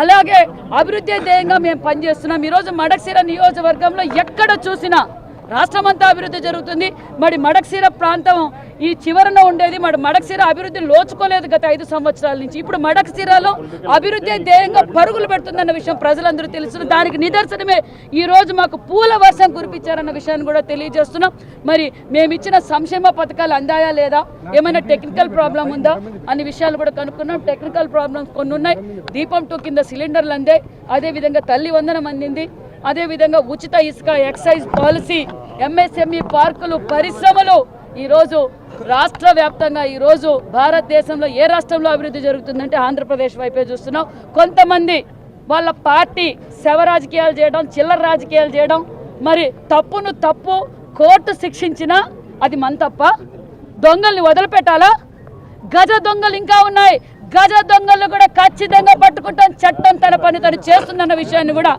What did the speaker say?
అలాగే అభివృద్ధి ధ్యేయంగా మేము పనిచేస్తున్నాం. ఈరోజు మడక్సీర నియోజకవర్గంలో ఎక్కడ చూసినా రాష్ట్రమంతా అభివృద్ధి జరుగుతుంది. మరి మడక్సీర ప్రాంతం ఈ చివరన ఉండేది మన మడక్సీర అభివృద్ధి లోచుకోలేదు గత ఐదు సంవత్సరాల నుంచి. ఇప్పుడు మడక్సీరలో అభివృద్ధి ధ్యేయంగా పరుగులు పెడుతుందన్న విషయం ప్రజలందరూ తెలుసు దానికి నిదర్శనమే ఈ రోజు మాకు పూల వర్షం కురిపించారన్న విషయాన్ని కూడా తెలియజేస్తున్నాం. మరి మేము ఇచ్చిన సంక్షేమ పథకాలు అందాయా లేదా? ఏమైనా టెక్నికల్ ప్రాబ్లం ఉందా? అనే విషయాలు కూడా కనుక్కున్నాం. టెక్నికల్ ప్రాబ్లమ్స్ కొన్ని ఉన్నాయి. దీపం టూ కింద సిలిండర్లు అందే. అదేవిధంగా తల్లి వందనం అందింది. అదేవిధంగా ఉచిత ఇసుక ఎక్సైజ్ పాలసీ ఎంఎస్ఎంఈ పార్కులు పరిశ్రమలు ఈరోజు రాష్ట్ర వ్యాప్తంగా ఈరోజు భారతదేశంలో ఏ రాష్ట్రంలో అభివృద్ధి జరుగుతుందంటే ఆంధ్రప్రదేశ్ వైపే చూస్తున్నాం. కొంతమంది వాళ్ళ పార్టీ శవ రాజకీయాలు చేయడం చిల్లర రాజకీయాలు చేయడం మరి తప్పును తప్పు కోర్టు శిక్షించినా అది మన తప్ప. దొంగల్ని వదిలిపెట్టాలా? గజ దొంగలు ఇంకా ఉన్నాయి. గజ దొంగలు కూడా ఖచ్చితంగా పట్టుకుంటాం చట్టం తన పని తను చేస్తుందన్న విషయాన్ని కూడా